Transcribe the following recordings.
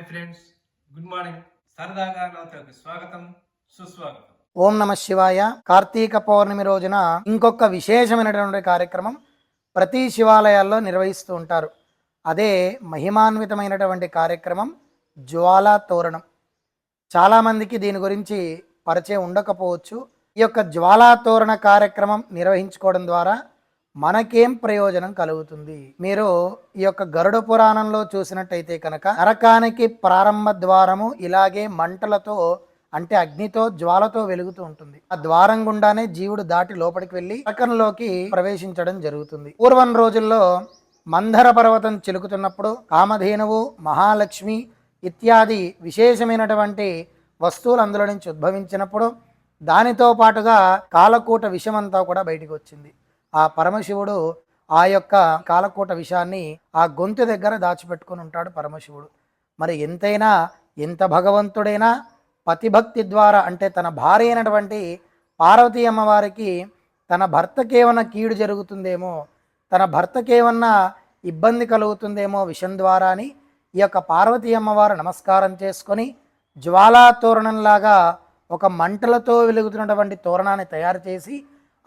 Hi friends good morning. సరదాగా నవతకు స్వాగతం సుస్వాగతం. ఓం నమ శివాయ. కార్తీక పౌర్ణమి రోజున ఇంకొక విశేషమైనటువంటి కార్యక్రమం ప్రతి శివాలయాల్లో నిర్వహిస్తూ ఉంటారు. అదే మహిమాన్వితమైనటువంటి కార్యక్రమం జ్వాలా తోరణం. చాలామందికి దీని గురించి పరిచయం ఉండకపోవచ్చు. ఈ యొక్క జ్వాలా తోరణ కార్యక్రమం నిర్వహించుకోవడం ద్వారా మనకేం ప్రయోజనం కలుగుతుంది? మీరు ఈ యొక్క గరుడ పురాణంలో చూసినట్టయితే కనుక నరకానికి ప్రారంభ ద్వారము ఇలాగే మంటలతో అంటే అగ్నితో జ్వాలతో వెలుగుతూ ఉంటుంది. ఆ ద్వారం గుండానే జీవుడు దాటి లోపలికి వెళ్ళి నరకంలోకి ప్రవేశించడం జరుగుతుంది. పూర్వం రోజుల్లో మందర పర్వతం చిలుకుతున్నప్పుడు కామధేనువు మహాలక్ష్మి ఇత్యాది విశేషమైనటువంటి వస్తువులు అందులో నుంచి ఉద్భవించినప్పుడు దానితో పాటుగా కాలకూట విషమంతా కూడా బయటికి వచ్చింది. ఆ పరమశివుడు ఆ యొక్క కాలకూట విషయాన్ని ఆ గొంతు దగ్గర దాచిపెట్టుకొని ఉంటాడు పరమశివుడు. మరి ఎంతైనా ఎంత భగవంతుడైనా పతిభక్తి ద్వారా అంటే తన భార్య అయినటువంటి పార్వతీ అమ్మవారికి తన భర్తకేమన్నా కీడు జరుగుతుందేమో తన భర్తకి ఏమన్నా ఇబ్బంది కలుగుతుందేమో విషం ద్వారా అని ఈ యొక్క పార్వతీ అమ్మవారు నమస్కారం చేసుకొని జ్వాలా తోరణంలాగా ఒక మంటలతో వెలుగుతున్నటువంటి తోరణాన్ని తయారు చేసి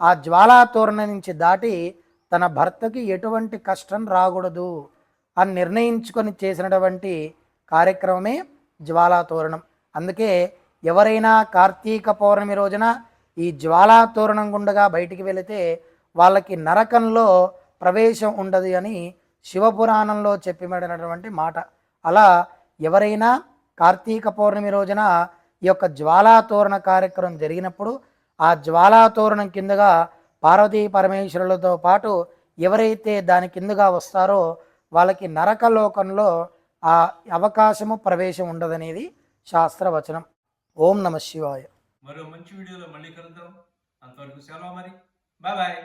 ఆ జ్వాలాతోరణ నుంచి దాటి తన భర్తకి ఎటువంటి కష్టం రాకూడదు అని నిర్ణయించుకొని చేసినటువంటి కార్యక్రమమే జ్వాలాతోరణం. అందుకే ఎవరైనా కార్తీక పౌర్ణమి రోజున ఈ జ్వాలాతోరణం గుండగా బయటికి వెళితే వాళ్ళకి నరకంలో ప్రవేశం ఉండదు అని శివపురాణంలో చెప్పబడినటువంటి మాట. అలా ఎవరైనా కార్తీక పౌర్ణమి రోజున ఈ యొక్క జ్వాలాతోరణ కార్యక్రమం జరిగినప్పుడు ఆ జ్వాలా తోరణం కిందగా పార్వతీ పరమేశ్వరులతో పాటు ఎవరైతే దాని కిందగా వస్తారో వాళ్ళకి నరకలోకంలో ఆ అవకాశము ప్రవేశం ఉండదనేది శాస్త్రవచనం. ఓం నమ శివాయ. మరో మంచి వీడియోలో మళ్ళీ కలుద్దాం. అంతవరకు సెలవు మరి. Bye bye.